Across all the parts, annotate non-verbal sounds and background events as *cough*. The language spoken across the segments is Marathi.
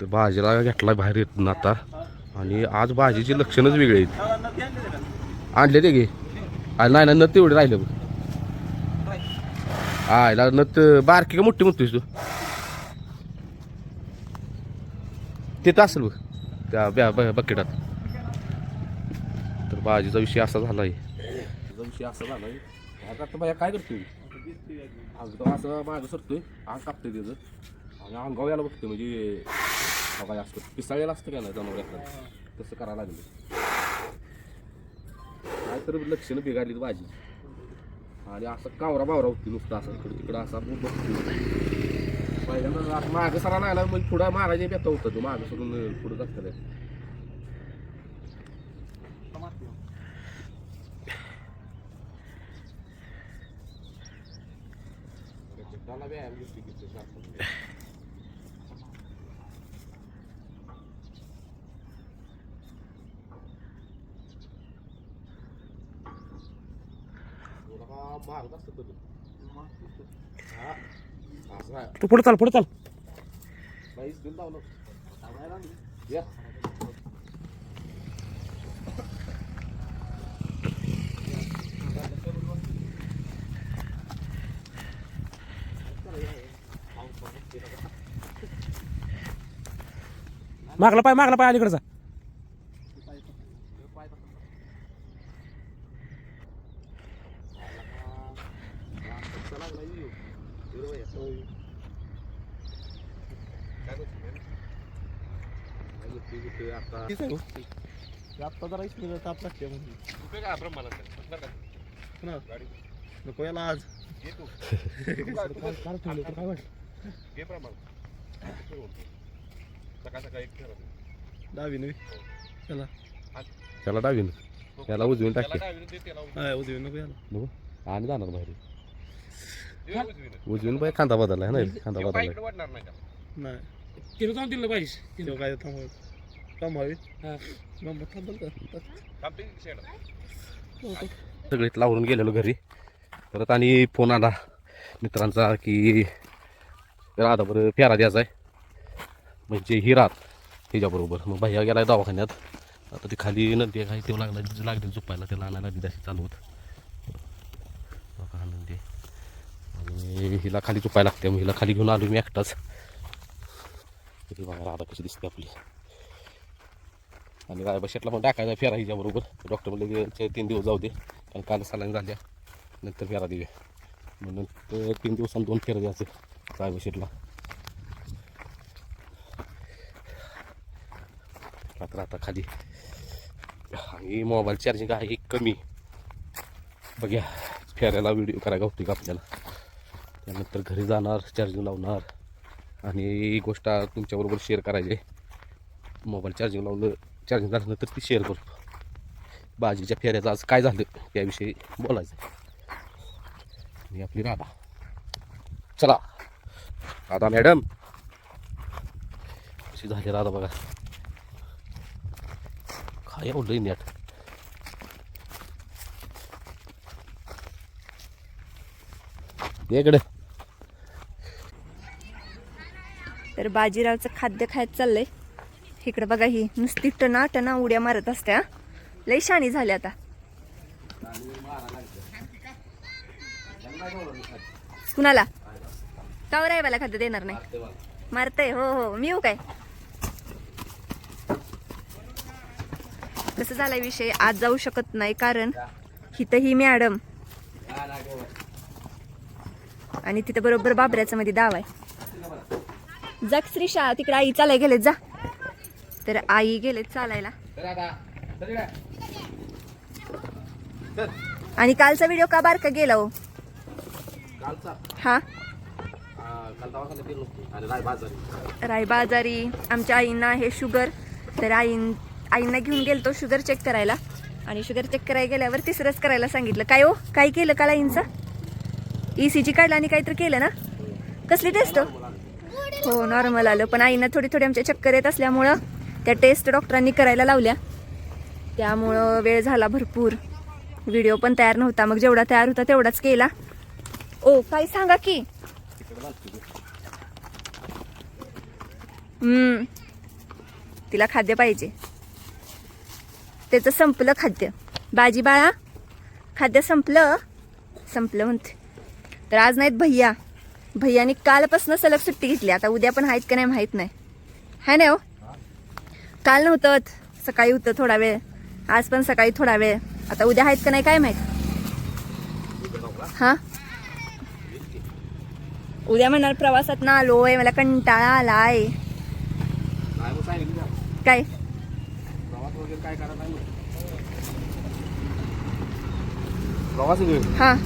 तर भाजीला घेतला बाहेर येत ना आता. आणि आज भाजीची लक्षणच वेगळी आहेत. आणले ते गे नाही ना नत एवढे राहिले बघ. आयला नत बारकी का मोठी म्हणतोयस तू? तिथं असेल बघ त्या ब्या ब- बकेटात. तर भाजीचा विषय असा झाला आहे विषय असा झाला आहे आता बाया काय करतोय? अंग असं माझं सरतोय. अंग कापतोय त्याचं. आणि अंगाव यायला बघतोय म्हणजे काय असतं पिसाळलेलं असतं का नाही जनावर तसं करायला लागलं. काय तर लक्षणं बिघडली भाजी आणि असं कावरा बावरा होती नुसतं असं इकडं तिकडं असा बघतोय. पहिल्यांदा असं मागं सरा लागला मग पुढं मारायचे बेता होतं. तो मागं सरून पुढं जास्त मारत असतं तो. हा. तू पुढे चाल पुढे चाल. मागला पाय मागला पाय अलीकडचा. जरा इकडे ताप लागते नको याला आज. डावीने त्याला त्याला डावीन त्याला उजवीन. टाकते हा उजवी नको याला. नको. आणि जाणार बाहेर. उजवीन. बाई खांदा बदलला आहे ना खांदा बदलला नाही तिला जाऊन दिलं पाहिजे. तेव्हा काय थांबव थांबावी हा. थांब थांबल का. सगळे लावून गेलेलो घरी. परत आणि फोन आला मित्रांचा की राधाबर फेरा द्यायचा आहे म्हणजे ही रात हिच्याबरोबर मग भैया गेला दवाखान्यात. आता ती खाली नंदी आहे काय तेव्हा लागला लागली झोपायला. त्याला आणायला लागली अशी चालू होत. नंदी. आणि हिला खाली झोपायला लागते. मग हिला खाली घेऊन आलो मी एकटाच. तरी बघा राधा कशी दिसते आपली. आणि काय शेटला पण टाकायचा फेरा हिच्याबरोबर. डॉक्टर म्हणले की तीन दिवस जाऊ दे. कारण काल सलाईन झाल्या नंतर फेरा देऊया. मग नंतर तीन दिवसांनी दोन फेरा द्यायचं काय शेटला रात्र आता खाली. आणि मोबाईल चार्जिंग आहे कमी. बघ्या फेऱ्याला व्हिडिओ करायला होती का आपल्याला त्यानंतर घरी जाणार चार्जिंग लावणार. आणि ही गोष्ट तुमच्याबरोबर शेअर करायची मोबाईल चार्जिंग लावलं चार्जिंग झाल्यानंतर ती शेअर करतो बाजीच्या फेऱ्याचं आज काय झालं त्याविषयी बोलायचं. मी आपली राधा. चला. राधा मॅडम कशी झाली राधा बघा. काय एवढं नेट. इकडे. तर बाजीरावचं खाद्य खायचं चाललंय. इकडं बघा ही नुसती टना टना उड्या मारत असत्या. लई शाणी झाली आता. कुणाला? कावर आहे मला खाद्य देणार नाही. मारतय हो हो. मी येऊ काय? कसं झालाय विषय. आज जाऊ शकत नाही कारण इथं ही मॅडम. आणि तिथं बरोबर बाबऱ्याचं मध्ये दाव आहे. जग श्रीशा तिकडे आई चालाय गेले जा. तर आई गेले चालायला. आणि कालचा व्हिडिओ का बारका गेला हो? हा? काल दवाखान्यात गेलो. आणि राय बाजारी. आमच्या आईंना आहे शुगर. तर आईन आईंना घेऊन गेलतो शुगर चेक करायला. आणि शुगर चेक करायला गेल्यावर तिसरंच करायला सांगितलं. काय हो? काय केलं काल आईंचं? ई सी जी काढलं आणि काहीतरी केलं ना? कसली टेस्ट हो? नॉर्मल आलं. पण आईंना थोडी थोडी आमच्या चक्कर येत असल्यामुळं त्या टेस्ट डॉक्टरांनी करायला लावल्या. त्यामुळं वेळ झाला भरपूर. व्हिडिओ पण तयार नव्हता. मग जेवढा तयार होता तेवढाच केला. ओ काय सांगा की. हम्म. तिला खाद्य पाहिजे. त्याचं संपलं खाद्य. बाजी बाळा खाद्य संपलं? संपलं म्हणते. तर आज नाहीत भैया. भैयानी कालपासून सलग सुट्टी घेतली. आता उद्या पण आहेत का नाही माहीत नाही. हाय ना हो? काल नव्हतं सकाळी होतं थोडा वेळ. आज पण सकाळी थोडा वेळ. आता उद्या आहेत का नाही काय माहीत? हां? उद्या म्हणणार प्रवासात ना आलोय मला कंटाळा आलाय. काय? हां.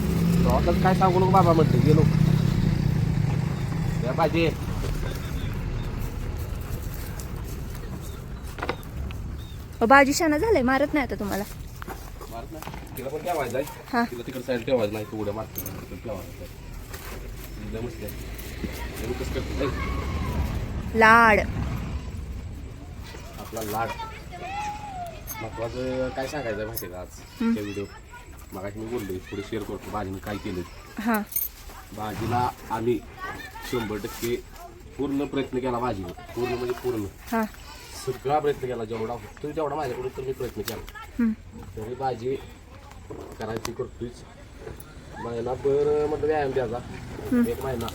प्रवासात काय सांगू नको बाबा म्हणते गेलो. पाहिजे. भाजी शाना झालंय मारत नाही आता तुम्हाला. मारत तिला पण हां. तिला तिकडे साईड उड्या लाड. आपला लाड. महत्वाचं काय सांगायचं आहे माहिती आहे का आज. त्या व्हिडिओ मगाशी मी बोललो पुढे शेअर करतो. भाजीने काय केलं हां. भाजीला आम्ही शंभर टक्के पूर्ण प्रयत्न केला भाजीवर. पूर्ण म्हणजे पूर्ण. हां. सगळा प्रयत्न केला जेवढा होतो तेवढा माझ्याकडून तर मी प्रयत्न केला. तरी भाजी करायची करतोच महिनाभर म्हटलं व्यायाम द्यायचा एक महिना.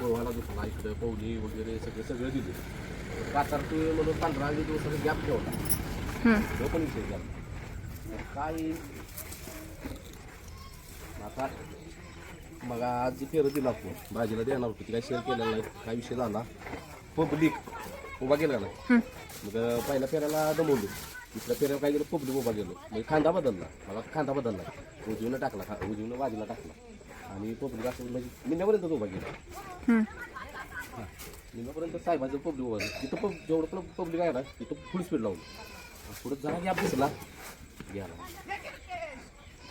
पोहायला दुखला इकडं पवनी वगैरे सगळे सगळं दिलं. काचार तू म्हणून पंधरा वीस दिवसाचा गॅप ठेवला. तो पण विषय झाला काय? आता मग आज फेरत दिला आपण भाजीला देणार होती. ती काय शेअर केलेला नाही. काय विषय झाला? पब्लिक उभा केला नाही हं. मग पहिल्या फेऱ्याला दमवलो दुसऱ्या फेऱ्याला काय गेलं पब्लिक उभा गेलो म्हणजे खांदा बदलला. मला खांदा बदलला. उजवीनं टाकला खा उजवीनं बाजूला टाकला. आणि पब्लिक असं म्हणजे निम्यापर्यंत उभा गेला हं. निम्यापर्यंत साहेबाचं पब्लिक उभा गेलं तिथं पब जेवढं पण पब्लिक आहे ना तिथं फुल स्पीड लावलं पुढं जरा गॅप दिसला गेला.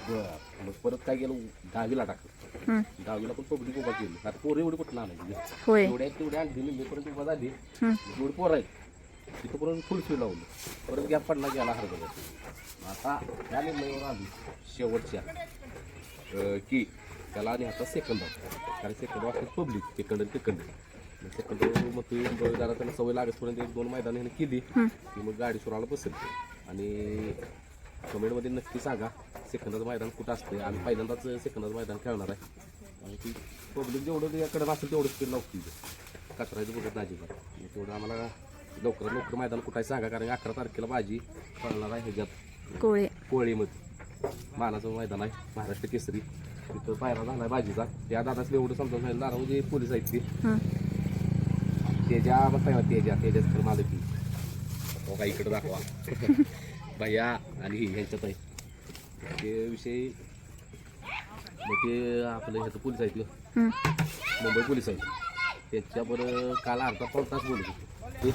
बरं. मग परत काय गेलं दहावीला टाकलं. दहावीला पण पब्लिक उभा केली. आता पोरं एवढी कुठं आणायची होय. एवढ्या तेवढ्या आणली निम्मेपर्यंत उभा झाली. एवढी पोरं आहेत. तिथं परत फुल स्पीड लावलं. परत गॅप पडला गेला हरभरा आता या निर्णयावर आली शेवटच्या. की त्याला आणि आता सेकंद कारण सेकंद वाटतं पब्लिक सेकंड आणि सेकंड सेकंड मग ते जरा त्यांना सवय लागतपर्यंत एक दोन मैदान केली. की मग गाडी सुराला बसेल. आणि कमेंटमध्ये नक्की सांगा सेकंदाचं मैदान कुठं असते आम्ही पहिल्यांदाच सेकंदाचं मैदान खेळणार आहे. आणि ती पब्लिक जेवढं त्याकडे असेल तेवढं स्पीड लावतील कचरायचं बघत नाही अजिबात. मग तेवढं आम्हाला लवकरात लवकर मैदान कुठं आहे सांगा कारण अकरा तारखेला भाजी पळणार आहे ह्याच्यात. कोळे. कोळीमध्ये. मानाचं मैदान आहे महाराष्ट्र केसरी. तिथं पायरा झाला आहे भाजीचा त्या दादाच एवढं समजा सांगितलं. दादा म्हणजे पोलीस आहेत ते. तेजा म्हणताय ना तेजा. तेजाच खरं मालक की हो का इकडं दाखवा. *laughs* भैया आणि ही ह्यांच्यात आहे. ते विषयी मग ते आपलं ह्याचं पोलीस आहेत. हं. मुंबई पोलीस आहेत. त्याच्याबरोबर काल अर्धा पाऊण तास बोलत होते. ते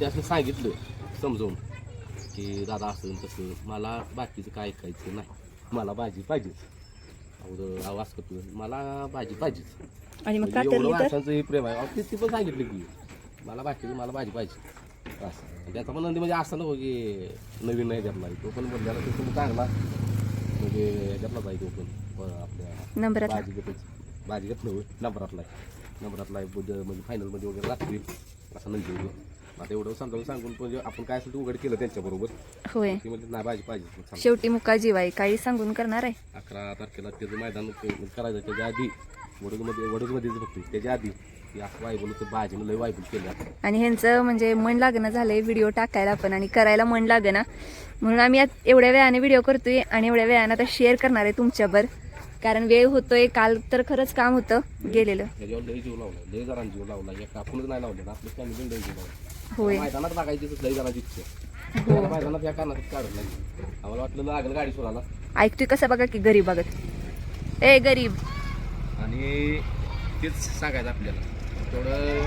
त्यासनं सांगितलं समजावून की दादा असं आणि तसं मला बाकीचं काय ऐकायचं नाही. मला भाजी पाहिजेच. अगोदर आवाज करतो मला भाजी पाहिजेच. आणि मग म्हणजे एवढं तर माणसांचं हे प्रेम आहे. अहो, ते ती पण सांगितलं की मला बाकीचं मला भाजी पाहिजे. असं. त्याचा पण नंदी म्हणजे असं नको की नवीन नाही त्यातला तो पण बोलल्याला तो पण चांगला. म्हणजे ह्याच्यातलाच आहे तो पण आपल्या नंबरात नव्हे नंबरातला आहे. नंबरातला आहे बुध म्हणजे फायनलमध्ये वगैरे लागते असं नंदी आता एवढं समजावून सांगून म्हणजे आपण काय असेल ते उघड केलं त्यांच्याबरोबर. होय. ती म्हणजे नाही भाजी पाहिजे. शेवटी मुका जीव आहे काही सांगून करणार आहे? अकरा तारखेला त्याचं मैदान करायचं त्याच्या आधी वडूजमध्ये वडूजमध्येच बघतो त्याच्या आधी. असं वायबल तर भाजीनं लय वायबल केलं. आणि ह्यांचं म्हणजे मन लागणं झालंय व्हिडिओ टाकायला पण आणि करायला मन लागणं. म्हणून आम्ही एवढ्या वेळाने व्हिडिओ करतोय आणि एवढ्या वेळानं आता शेअर करणार आहे तुमच्यावर. कारण वेळ होतोय काल तर खरंच काम होतं गेलेलं. त्याच्यावर लय जीव लावला लय जणांनी जीव लावला एक आपणच नाही लावलं आपलं फॅमिली लय जीव लावला होय. मैदानात बघायची तर लय जणांची इच्छा आहे. हो. त्या मैदानात या कारणात काढत नाही आम्हाला वाटलं लागेल गाडी सोडायला. ऐकतोय कसं बघा की गरीब बघत. ए गरीब. आणि तेच सांगायचं आपल्याला. थोडं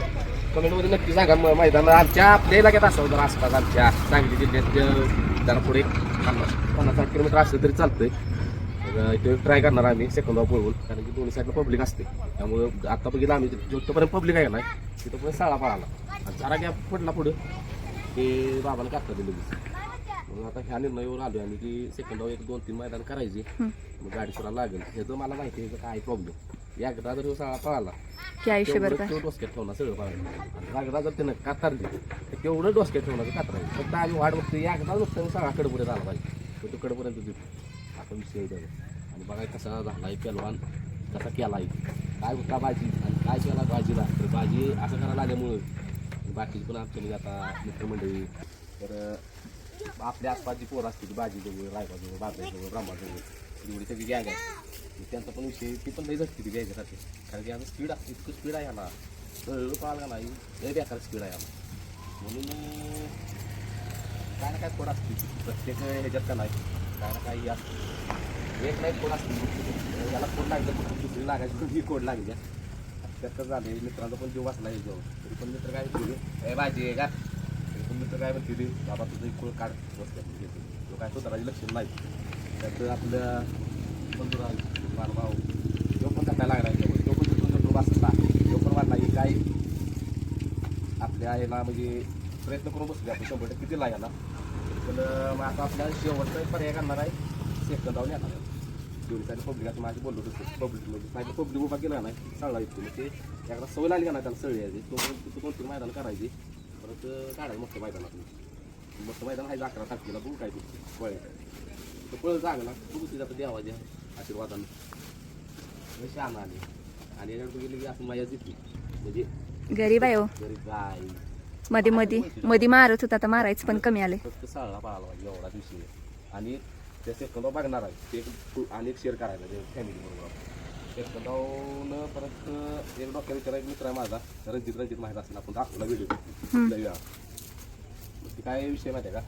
कमेंटमध्ये नक्की सांगा. म- मैदान आमच्या आपल्या इलाक्यात असावं जर आसपास आमच्या. सांगली जिल्ह्यात अं, जरा पुढे पन्नास पन्नास साठ किलोमीटर असलं तरी चालतंय. मग इथे ट्राय करणार आम्ही ऑफ पळवून. कारण की दोन्ही साईडला पब्लिक असते. त्यामुळं आता बघितलं आम्ही जोपर्यंत पब्लिक आहे ना तिथंपर्यंत शाळा पळाला आणि जरा गॅप पडला पुढं ते बाबाला काढता दिलं मग आता ह्या निर्णयावर आलो आम्ही की सेकंड एक दोन तीन मैदान करायचे. मग गाडी सुद्धा लागेल. ह्याचं मला माहिती आहे काय प्रॉब्लेम एकदा जर साळा पळाला की आयुष्यभर तेवढं तो डोसक्यात ठेवणार सगळं पळायला एकदा जर त्यानं कातारली तर तेवढं डोसक्यात ठेवणार कातरायचं फक्त आम्ही वाट बघतो एकदा नुसतं साळा कडपर्यंत आला पाहिजे. तो कडपर्यंत देतो आता विषय आणि बघा कसा झालाय पेलवान कसा केलाय. काय होता भाजी? आणि काय केला भाजीला? तर भाजी असं करायला आल्यामुळं बाकीची पण आमच्या म्हणजे आता मित्रमंडळी तर आपल्या आसपास जी पोरं असते ती भाजी जवळ रायबाजवळ बाजाजवळ ब्रह्माजवळ एवढी सगळी गॅग आहे. त्यांचा पण विषय ती पण लई झटते ती राहते कारण की आता स्पीड इतकं स्पीड आहे ह्याला कळलं पाळला नाही? लय बेकार स्पीड आहे ह्याला म्हणून काय ना काय थोडं असते. प्रत्येक ह्याच्यात का नाही? काय ना काही असतं. एक नाही कोड असते. याला कोड लागलं पण दुसरी लागायची? ही कोड लागली? त्यात कसं झालं मित्रांचा पण जीव वाचला आहे तरी पण मित्र काय म्हणते ए भाजी आहे का? तरी पण मित्र काय म्हणते बाबा तुझं एक कोळ काढ. बसल्या तो काय स्वतःची लक्ष नाही. त्यात आपल्या बंधुराज भाऊ तो पण त्यांना लागला तो पण तिथून तो बसला तो पण वाटला की काय आपल्या याला म्हणजे प्रयत्न करून बसले आपण शंभर टक्के दिला याला. पण मग आता आपल्या शेवटचा पर्याय करणार आहे. सेकंद जाऊन येणार जेवढी पब्लिक आता माझी बोललो होतो. पब्लिक म्हणजे माझी पब्लिक उभा केला नाही. सळला येतो मग ते त्याकडं सवय लागली का नाही त्याला सळी यायची? तो तिथं कोणतं मैदान करायची. परत अं, काढायचं मोठं मैदानात मोठं मैदान आहे अकरा तारखेला. बघू काय ते पळे तो पळ जागला बघू तिथं आता देवाच्या आशीर्वादानं. आले. आणि गेली की माझ्या म्हणजे गरीब आहे हो. गरीबमध्ये मध्ये मध्ये मारत होता तर मारायचं पण कमी आले फक्त साळला पाहिजे एवढा दिवशी. आणि त्या सेकंदावर बघणार आहे. ते आणि एक शेअर करायला ते फॅमिली बरोबर. सेकंदावनं परत एक डॉक्टर मित्र आहे माझा. रणजित रणजित माहीत असेल आपण दाखवला व्हिडिओ ती काय विषय माहिती का?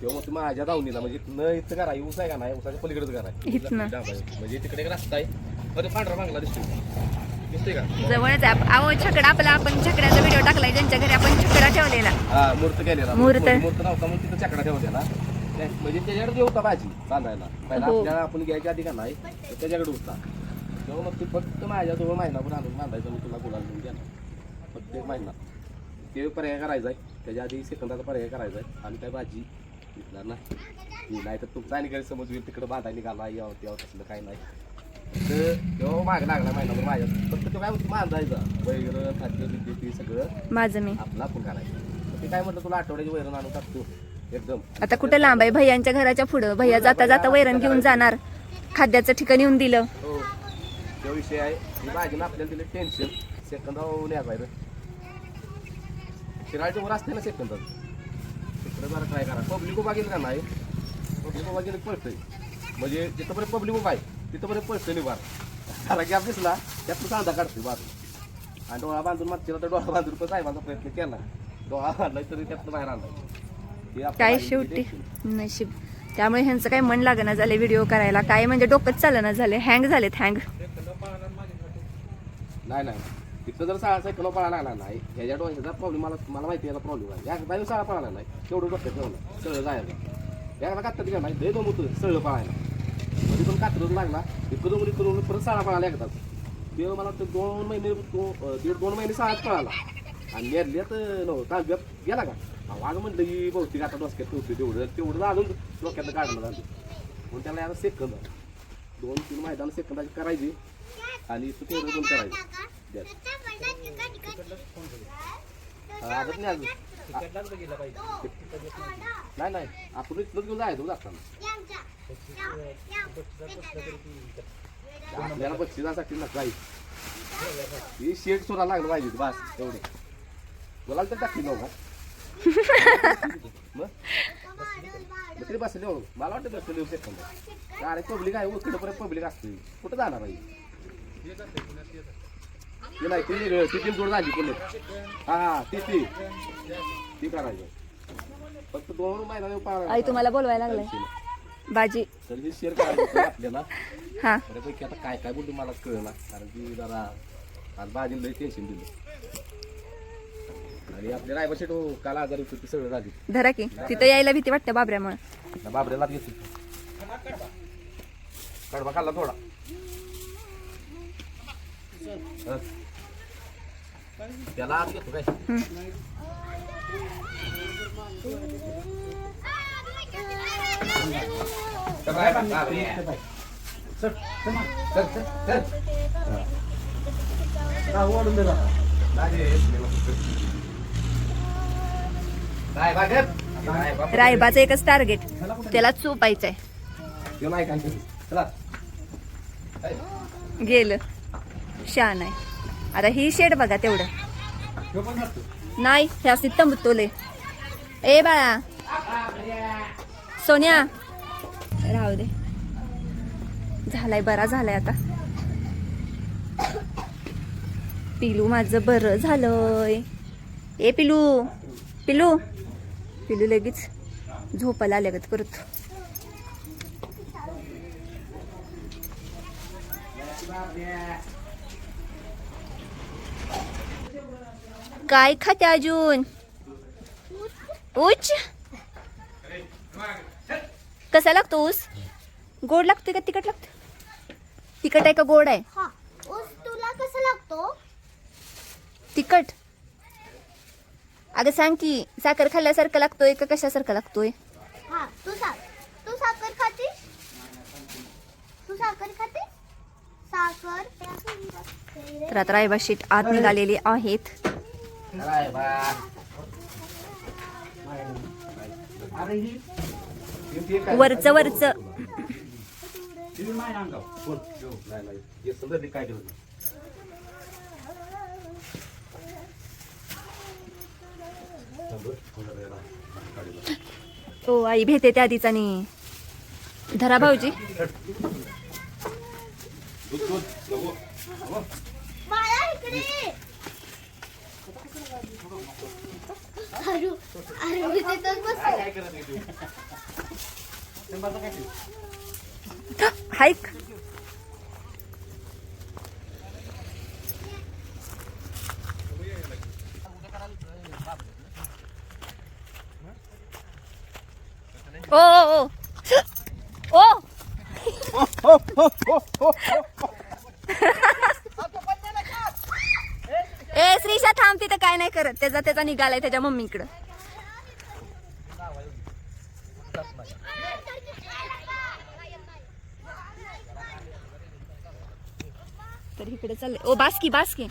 तेव्हा मग ते माझ्या दावणीला म्हणजे न इथं करा ऊस आहे का नाही ऊसाच्या पलीकडेच करा इथनं. म्हणजे तिकडे एक रस्ता आहे. मध्ये पांढरा बांगला दिसतोय. दिसतोय का? जवळच आहे. आप- अहो छकडा आपला आपण छकड्याचा व्हिडिओ टाकलाय. ज्यांच्या घरी आपण छकडा ठेवलेला. हा मूर्त केलेला. मूर्त. मूर्त. मूर्त नव्हता म्हणून तिथं चकडा ठेवलेला. त्या- म्हणजे त्याच्याकडे होता भाजी बांधायला. पहिला हो. आपल्याला आपण घ्यायच्या आधी का नाही तर त्याच्याकडे होता. तेव्हा मग ते फक्त माझ्याजवळ महिनाभर आणून बांधायचं मी तुला गुलाल घेऊन देणार. फक्त एक महिना. ते पर्याय करायचा आहे. त्याच्या आधी सेकंदाचा पर्याय करायचा आहे आणि काय भाजी विकणार नाही. नाही तर तुमचा आणि गैरसमज होईल तिकडं बांधाय निघाला यावं त्यावं तसलं काही नाही. तर तेव्हा माग लागला महिनाभर माझ्या? फक्त तो काय बांधायचा खाद्य ते सगळं माझं मी. आपला आपण करायचं ते काय म्हटलं तुला आठवड्याची वैरण आणून टाकतो एकदम. आता कुठं लांब आहे? भैयांच्या घराच्या पुढं. भैया जाता जाता वैरण घेऊन जाणार. खाद्याचं ठिकाण येऊन दिलं. हो. तो विषय आहे. ही भाजी आपल्याला दिलं टेन्शन सेकंद न्यायचं शिराळच्या वर असते ना सेकंद. तिकडे जरा ट्राय करा. पब्लिक उभा गेली का नाही? पब्लिक उभा गेली पळतंय. म्हणजे जिथंपर्यंत पब्लिक उभा आहे तिथंपर्यंत पळतंय निवार जरा गॅप दिसला त्यातून कांदा काढतोय बाजू आणि डोळा बांधून मागच्या तर डोळा बांधून पण साहेबांचा प्रयत्न केला. डोळा बांधलाय तरी त्यातनं बाहेर आपलं काय शेवटी. नशीब. त्यामुळे ह्यांचं काही मन लागणं झाले व्हिडिओ करायला. काय म्हणजे डोकंच चालना झाले हँग झालेत हँग नाही नाही. तिथं जर साळा सायकल पळायला लागला नाही ह्याच्या डोळ्याचा प्रॉब्लेम मला मला माहिती आहे प्रॉब्लेम आहे. या बाई साळा पळाला नाही तेवढं डोक्यात ठेवलं सगळं जायला याला कातत गेला नाही दोन होतं सगळं पळायला. म्हणजे पण कातरच लागला इकडून मुली करून परत साळा पळाला एकदाच ते मला ते दोन महिने दीड दोन महिने साळाच पळाला. आणि नेरल्यात नव्हतं. ताब्यात गेला का? अहो, वाघ म्हणलं की बहुतेक आता डोसक्यात ठेवते तेवढं तेवढं अजून डोक्यातलं काढलं झालं. म्हणून त्याला याला सेकंद दोन तीन मैदान सेकंदाची करायची. आणि तू तेवढं दोन करायचं. Yes. नाही अजून नाही नाही. आपण इथलंच घेऊन जायचं जाताना आपल्याला बक्षिसासाठी ना ही शेट सोडा लागलं पाहिजे बस एवढे. बोला तर टाकली नव्हता. मग? तरी बसले हो मला वाटतं बसले येऊ अरे पब्लिक आहे उकडे परत पब्लिक असते. कुठं जाणार आहे? ते नाही ती वेगळं ती तीन जोड झाली पुणे हा हा ती ती. ती करायचं. फक्त दोन महिना आई तुम्हाला बोलवायला लागलाय. बाजी. तर हे शेअर करायचं आपल्याला हा. बऱ्यापैकी आता काय काय बोलतो मला कळलं कारण की जरा आज भाजी लई टेन्शन दिलं. आणि आपले रायबर शेट काल आजारी होते ते सगळं झाली. धरा की. तिथं यायला भीती वाटते बाबऱ्यामुळे. त्या बाबऱ्याला घेतो कडबा खाल्ला थोडा. हं. त्याला घेतो काय. रायबाचं एकच टार्गेट त्याला चोपायचंय. गेलं. शान आहे. आता ही शेड बघा तेवढं. नाही हे असते तंबतोले ए बाळा. सोन्या. राहू दे. झालाय बरा झालाय आता. पिलू माझं बरं झालंय. ए पिलू. पिलू. पिलू लगेच झोपायला आल्यागत करत. काय खाते अजून? उच. कसा लागतो ऊस? गोड लागतोय का तिखट लागतो तिखट आहे का गोड आहे? हा ऊस तुला कसं लागतो? तिखट. अगं सांग की साखर खाल्ल्यासारखं लागतोय का कशासारखं लागतोय? हा तू सांग तू साखर खातीस? तू साखर खातीस? साखर. तर आता रायबा शीट आत निघालेली आहेत. वरच वरच. काय हो, ओ आई भेटे त्या आधीच आणि धरा भाऊजी. मला इकडे. ये. अरे अरे तिथंच बसले. हायक ओ ओ ओ. *laughs* ओ *laughs* ए श्रीशा थांब तिथं काय नाही करत त्याचा त्याचा निघालाय त्याच्या मम्मीकडं. तर इकडे चालले ओ बास्की बास्की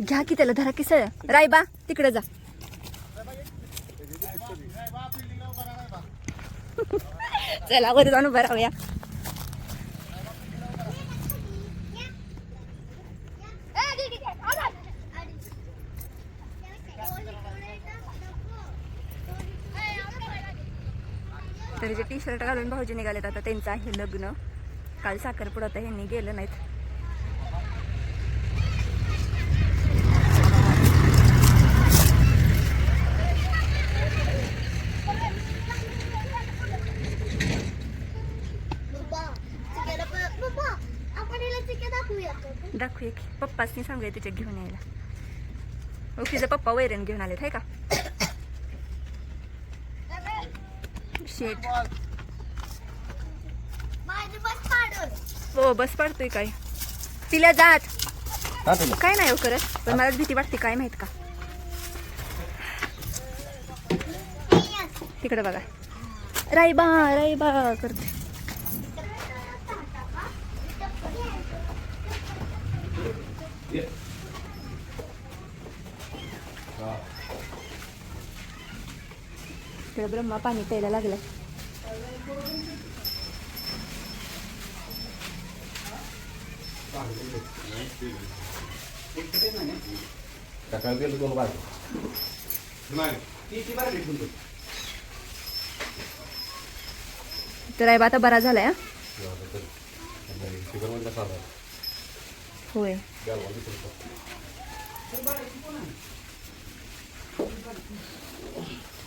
घ्या की त्याला धरा की सळ. रायबा तिकडे जा. *laughs* चला वर जाऊन राहूया टी शर्ट घालून भाऊजी निघालेत आता त्यांचं आहे लग्न काल साखरपुडा होता ह्यांनी गेलं नाहीत दाखवूया का? पप्पासनी सांगूया तिच्या घेऊन यायला तिचा पप्पा वैरण घेऊन आलेत आहे का *coughs* शेट. हो बस पाडतोय काय. तिला जात. काय नाही हो करत पण मला भीती वाटते काय माहीत का. तिकडे बघा. राईबा राईबा करते. तिकडे ब्रह्मा पाणी प्यायला लागलं. सकाळी गेलो दोन बाजू तर राईबा आता बरा झालाय होय.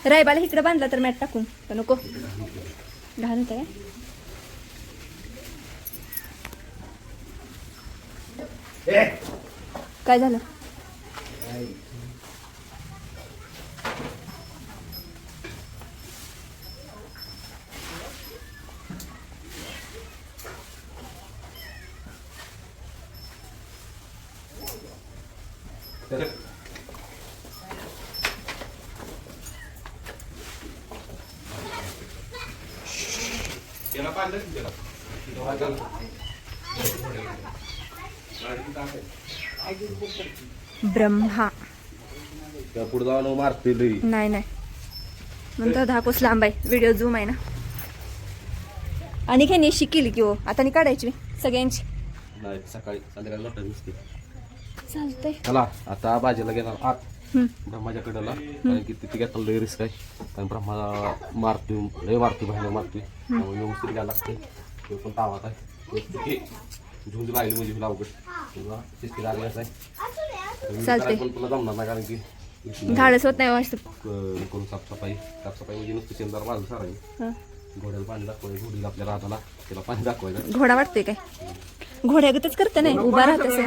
रायबाला इकडे बांधला तर मॅट टाकून तर नको. घाण काय काय झालं? त्याला पाहिलं त्याला ब्रह्मा. पुढे जाऊन मारते नाही नाही. नंतर दहा कोस लांब आहे. व्हिडिओ झूम आहे ना. आणि काय अशी केली की हो? आता काढायची सगळ्यांची. नाही सकाळी चालतंय. चला आता बाजीला घेणार. आत. ब्रह्माच्या कडेला. कारण की तिथे लय रिस्क आहे. कारण ब्रह्मा मारतोय लय मारतोय बाहेर मारतोय. त्यामुळे व्यवस्थित घ्यायला लागते तो पण तावात आहे. व्यवस्थित घे. झुंज राहिली म्हणजे तुला अवघड. तुला शिस्ती लागली असं आहे चालतंय. पण तुला जमणार नाही कारण की धाडस होत नाही वाटतं. क- करून साफसफाई साफसफाई म्हणजे नुसतं शेंदार हं. घोड्याला पाणी दाखवायचं घोडीला त्याला पाणी दाखवायचं. घोडा वाटतोय काय? घोड्यागतच करते नाही उभा राहत असेल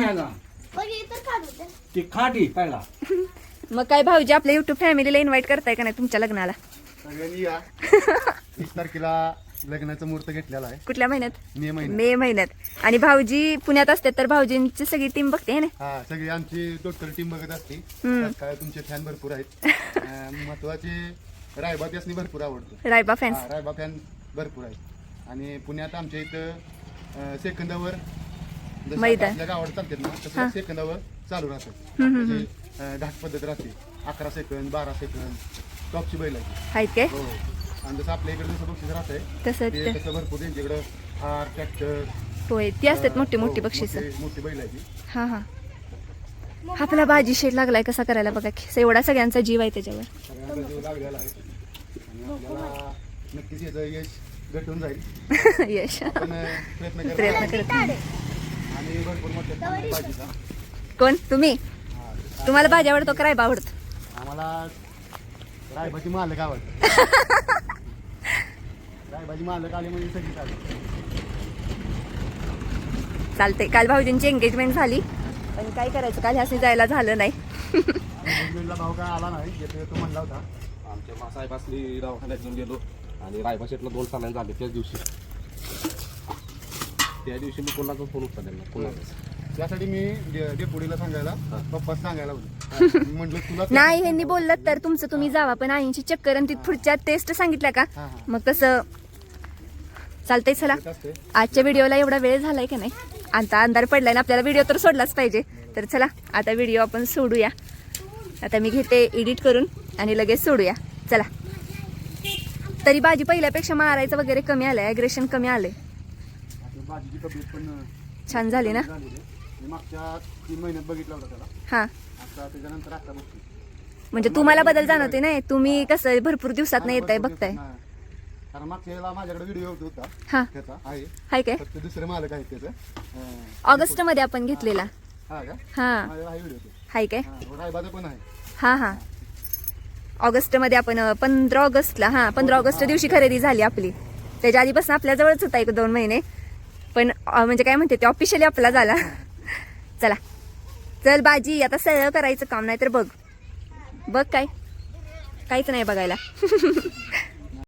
ती खाटी पहिला. *laughs* मग काय भाऊजी आपल्या युट्यूब फॅमिलीला इन्व्हाइट करताय का नाही तुमच्या लग्नाला? सगळ्यांनी या. *laughs* वीस तारखेला लग्नाचा मुहूर्त घेतलेला आहे. कुठल्या महिन्यात? मे महिन्यात. मे महिन्यात. आणि भाऊजी पुण्यात असतात तर भाऊजींची सगळी टीम बघते है ना? हा सगळी आमची टोटल टीम बघत असते. हम्म. त्यात काय तुमचे फॅन भरपूर आहेत. *laughs* अं, महत्त्वाचे रायबा त्यासनी भरपूर आवडतो. रायबा फॅन्स हा, रायबा फॅन भरपूर आहेत. आणि पुण्यात आमच्या इथं अं, सेकंदावर जसं मैदान. आपल्या गावात चालतात ना. तसं सेकंदावर चालू राहतात हम्म, म्हणजे अं, घाट पद्धत राहते. अकरा सेकंद बारा सेकंद टॉपची बैल आहे आहेत काय? हो. आणि जसं आपल्या इकडे जसं बक्षीस राहतंय तसं ते ते- तसं भरपूर त्यांच्याकडं हार ट्रॅक्टर होय ती असतात मोठी मोठी बक्षीस. हा हा. आपला भाजी शेड लागलाय कसा करायला बघा की एवढा सगळ्यांचा जीव आहे त्याच्यावर. सगळ्यांना जीव लागलेला आहे. आणि आपल्याला नक्कीच याचं यश भेटून जाईल. *laughs* यश. पण अं, प्रयत्न करा. प्रयत्न करत आणि भरपूर मोठ्या भाजीचा कोण? तुम्ही? तुम्हाला भाजी आवडतो का? रायबा आवडतो. आम्हाला रायबाची मालक आवडतं. रायबाची मालक आली म्हणजे सगळी चालू चालते काल भाऊजींची एंगेजमेंट झाली. पण काय करायचं? काल ह्यासनी जायला झालं नाही. एंगेजमेंटला भाऊ काय आला नाही येतो येतो म्हणला होता. आमच्या मासाहेबासनी दवाखान्यात घेऊन गेलो आणि रायबा शेटला दोन सालांनी झाले त्याच दिवशी. त्या दिवशी मी कोणाचा फोन उचलला कोणाचाच. त्यासाठी मी डे- डेपुटीला सांगायला पप्पाच सांगायला होतो. म्हणलं तुला नाही ह्यांनी बोललं तर तुमचं तुम्ही जावा पण आईची चक्कर आणि ती पुढच्या टेस्ट सांगितल्या का? हा, हा. मग तसं चालतंय चला. आजच्या व्हिडिओला एवढा वेळ झालाय का नाही? आता अंधार पडलाय ना आपल्याला व्हिडिओ तर सोडलाच पाहिजे. तर चला आता व्हिडिओ आपण सोडूया. आता मी घेते एडिट करून आणि लगेच सोडूया. चला. तरी भाजी पहिल्यापेक्षा मारायचं वगैरे कमी आलंय अग्रेशन कमी आलंय. छान झाली ना. मी मागच्या तीन महिन्यात बघितला होता त्याला. हा. आता त्याच्यानंतर आता बघतो म्हणजे तुम्हाला बदल जाणवते नाही? तुम्ही कसं भरपूर दिवसात नाही येताय बघताय. हा. कारण मागच्या वेळेला माझ्याकडे व्हिडिओ होता हा. त्याचा आहे. हाय काय? फक्त दुसरे मालक आहेत त्याचं. अं, ऑगस्टमध्ये आपण घेतलेला. हा. का? हा. माझ्याकडे आहे व्हिडिओ हाय काय? हा रायबाचा पण आहे. हा हा. ऑगस्टमध्ये आपण पंधरा ऑगस्टला हा पंधरा ऑगस्ट दिवशी खरेदी झाली आपली. त्याच्या आधीपासून आपल्या जवळच होता एक दोन महिने. पण अं, म्हणजे काय म्हणते ते ऑफिशियली आपला झाला. चला. चल बाजी आता सरळ करायचं काम नाही तर बघ. बघ काय. काहीच नाही बघायला. *laughs*